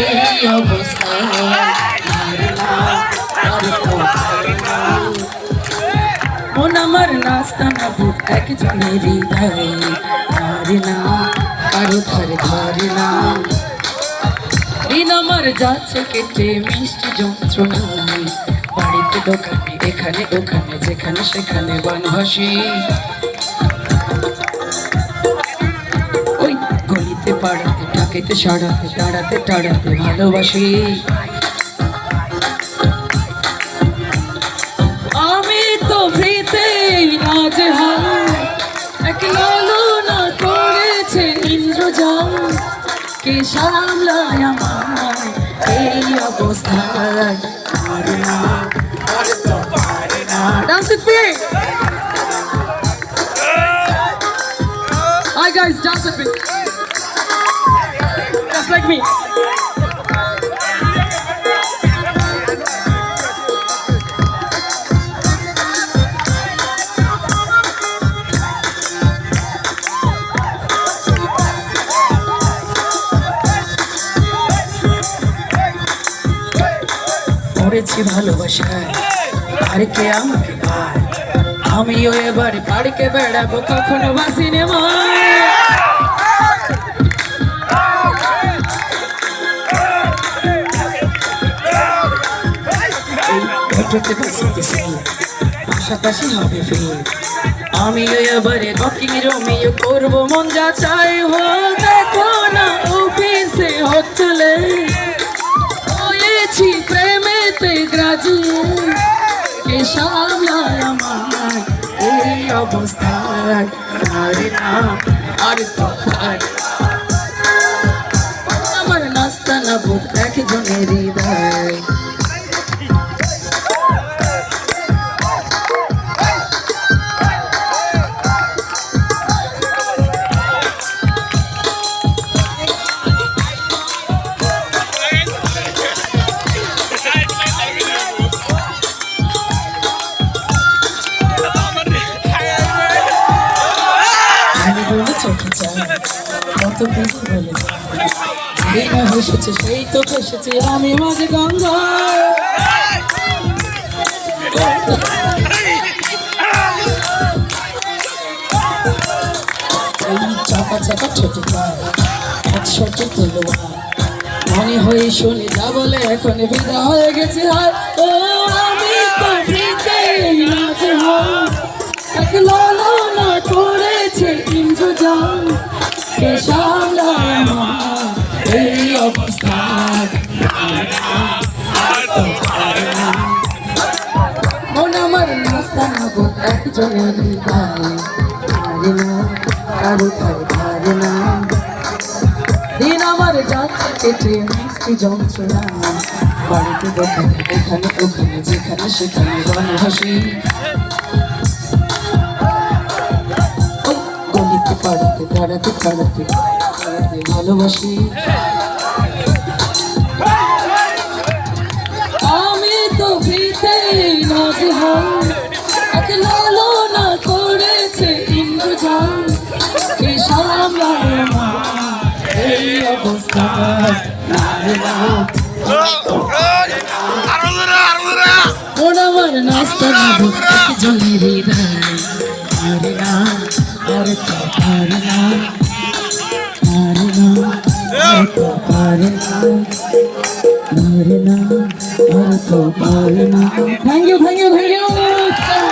এই অবস্থা আর আর। মন আমার নাস্তা না বুক একজনের হৃদয়ে ধরে না কারও ধরে ধরে না দিন আমার যাচ্ছে কেটে মিষ্টি বাড়িতে দোকানে এখানে ওখানে যেখানে সেখানে বনবাসী ওই গলিতে পাড়াতে ডাকেতে সাড়াতে তাড়াতে তাড়াতে ভালোবাসি। আমি তো নাজেহাল এক লালনা করেছে ইন্দ্রজাল। কে সামলায় আমার এই অবস্থায়? Hi guys, dance. Me. পড়েছি ভালোবাসায় আর কে আমাকে আমিও এবার পাড়কে বেড়াবো কখনো বাসিনে বসতেছি পাশাপাশি হবে ফের। আমিও এবারে করব, মন যা চাই দেখো না অফিসে হয়েছি প্রেমেতে গ্রাজুয়েট এই অবস্থায়? আর তো কিছু বলে এই না হেসেছে সেই তো ফেসেছে আমি মাঝে গঙ্গা চাপা চাপা ছোটে তলোয়ার মনে হয়ে শুনে যা বলে, এখন বিদা হয়ে গেছে হায় এই অবস্থায় মন আমার নাস্তা নাবো একজনের ধারে না, কারও ধারে ধারে না। দিন আমার যাচ্ছে কেটে মিষ্টি যন্ত্রণা। বাড়িতে দোকানে এখানে ওখানে, যেখানে সেখানে বনহাসি গলিতে পাড়াতে ভালোবাসি। আমার নাস্তা হৃদয় আরে না আরে তো পারে না আরে না আরে তো পারে না আরে না আরে তো পারে না thank you thank you thank you